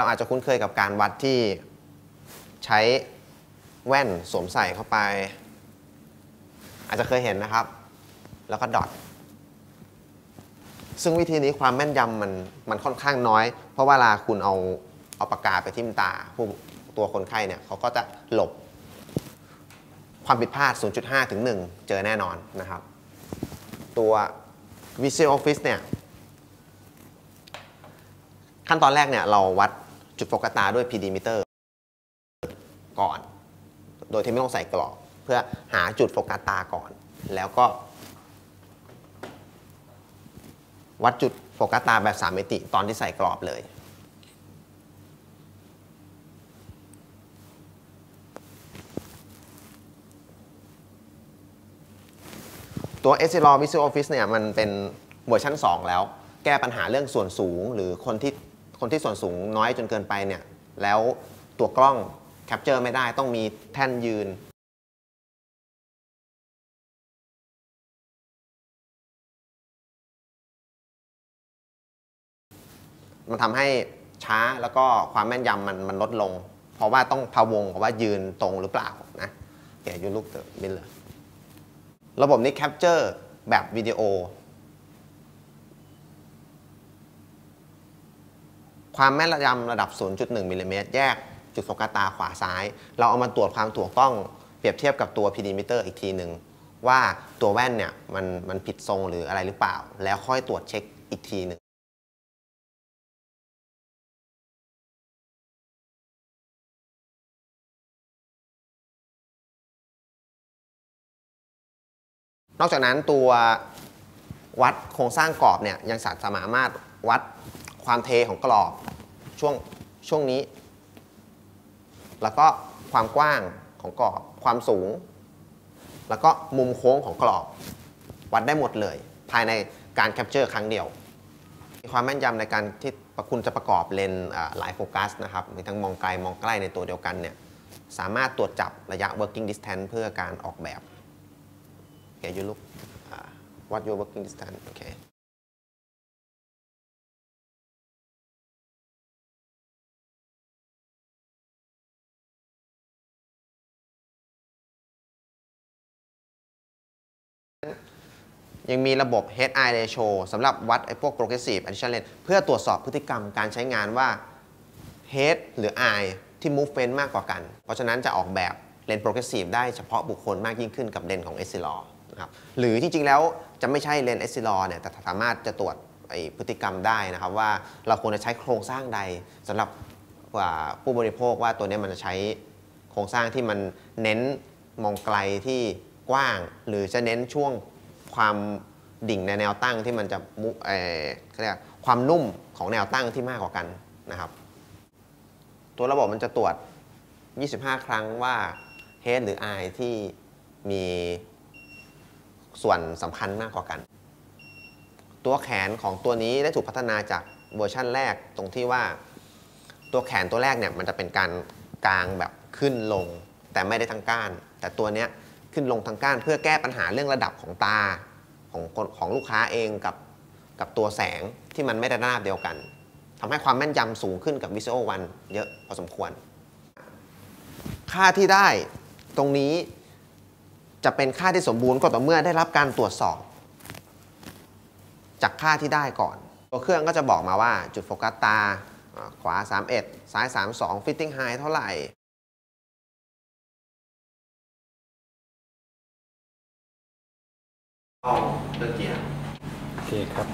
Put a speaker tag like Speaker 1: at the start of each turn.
Speaker 1: เราอาจจะคุ้นเคยกับการวัดที่ใช้แว่นสวมใส่เข้าไป อาจจะเคยเห็นนะครับ แล้วก็ดอทซึ่งวิธีนี้ความแม่นยำมันมันค่อนข้างน้อย เพราะเวลาคุณเอาเอาปากกาไปทิ่มตาผู้ตัวคนไข้เนี่ยเขาก็จะหลบ ความผิดพลาด 0.5 ถึง 1 เจอแน่นอนนะครับ ตัว Visual Office เนี่ย ขั้นตอนแรกเนี่ยเราวัด จุดโฟกัสตาด้วย PD meter ก่อน โดยที่ไม่ต้องใส่กรอบ เพื่อหาจุดโฟกัสตาก่อน แล้วก็ วัดจุดโฟกัสตาแบบ 3 มิติตอนที่ใส่กรอบเลย ตัว s l o Visual Office เนี่ยมันเป็นเวอร์ชัน2 แล้ว แก้ปัญหาเรื่องส่วนสูงหรือคนที่ คนที่ส่วนสูงน้อยจนเกินไปเนี่ยแล้วตัวกล้องแคปเจอร์ไม่ได้ต้องมีแท่นยืนมันทำให้ช้าแล้วก็ความแม่นยำมันมันลดลง เพราะว่าต้องพะวงว่ายืนตรงหรือเปล่านะเดี๋ยวยูลูกเตอร์บินเลย ระบบนี้แคปเจอร์แบบวิดีโอ ความแม่นยำระดับ 0.1มิลลิเมตรแยกจุดโฟกัสตาขวาซ้าย เราเอามาตรวจความถูกต้องเปรียบเทียบกับตัว PD meter อีกทีหนึ่งว่าตัวแว่นเนี่ยมันมันผิดทรงหรืออะไรหรือเปล่า แล้วค่อยตรวจเช็คอีกทีหนึ่งนอกจากนั้นตัววัดโครงสร้างกรอบเนี่ยยังสามารถวัด ความเทของกรอบช่วงช่วงนี้ แล้วก็ความกว้างของกรอบ ความสูง แล้วก็มุมโค้งของกรอบ วัดได้หมดเลย ภายในการแคปเจอร์ครั้งเดียว มีความแม่นยำในการที่คุณจะประกอบเลนหลายโฟกัสนะครับ มีทั้งมองไกลมองใกล้ในตัวเดียวกันเนี่ย สามารถตรวจจับระยะ working distance เพื่อการออกแบบ Okay, you look uh, what your working distance. Okay. ยังมีระบบ head eye ratio สำหรับวัดไอ้พวก progressive addition lens เพื่อตรวจสอบพฤติกรรมการใช้งานว่า head หรือ eye ที่ movement มากกว่ากัน เพราะฉะนั้นจะออกแบบเลน progressive ได้เฉพาะบุคคลมากยิ่งขึ้นกับเลนของ e s s i l o นะครับหรือจริง ๆ แล้วจะไม่ใช่เลน e s s i l o เนี่ยแต่สามารถจะตรวจไอ้พฤติกรรมได้นะครับว่าเราควรจะใช้โครงสร้างใดสำหรับผู้บริโภคว่าตัวนี้มันจะใช้โครงสร้างที่มันเน้นมองไกลที่กว้าง หรือจะเน้นช่วง ความดิ่งในแนวตั้งที่มันจะมุเอ่อเรียกความนุ่มของแนวตั้งที่มากกว่ากันนะครับ ตัวระบบมันจะตรวจ 25 ครั้งว่า head หรือ eye ที่มีส่วนสำคัญมากกว่ากัน ตัวแขนของตัวนี้ได้ถูกพัฒนาจากเวอร์ชั่นแรกตรงที่ว่า ตัวแขนตัวแรกเนี่ยมันจะเป็นการกลางแบบขึ้นลง แต่ไม่ได้ทั้งก้าน แต่ตัวเนี้ย ขึ้นลงทั้งก้าน เพื่อแก้ปัญหาเรื่องระดับของตาของของลูกค้าเองกับกับตัวแสงที่มันไม่ได้ราบเดียวกันทำให้ความแม่นยำสูงขึ้นกับ Visual One เยอะพอสมควร ค่าที่ได้ตรงนี้จะเป็นค่าที่สมบูรณ์ก็ต่อเมื่อได้รับการตรวจสอบ จากค่าที่ได้ก่อน ตัวเครื่องก็จะบอกมาว่าจุดโฟกัสตาขวา 31 ซ้าย 32 fitting high เท่าไหร่ เลือกเกียร์
Speaker 2: โอเคครับ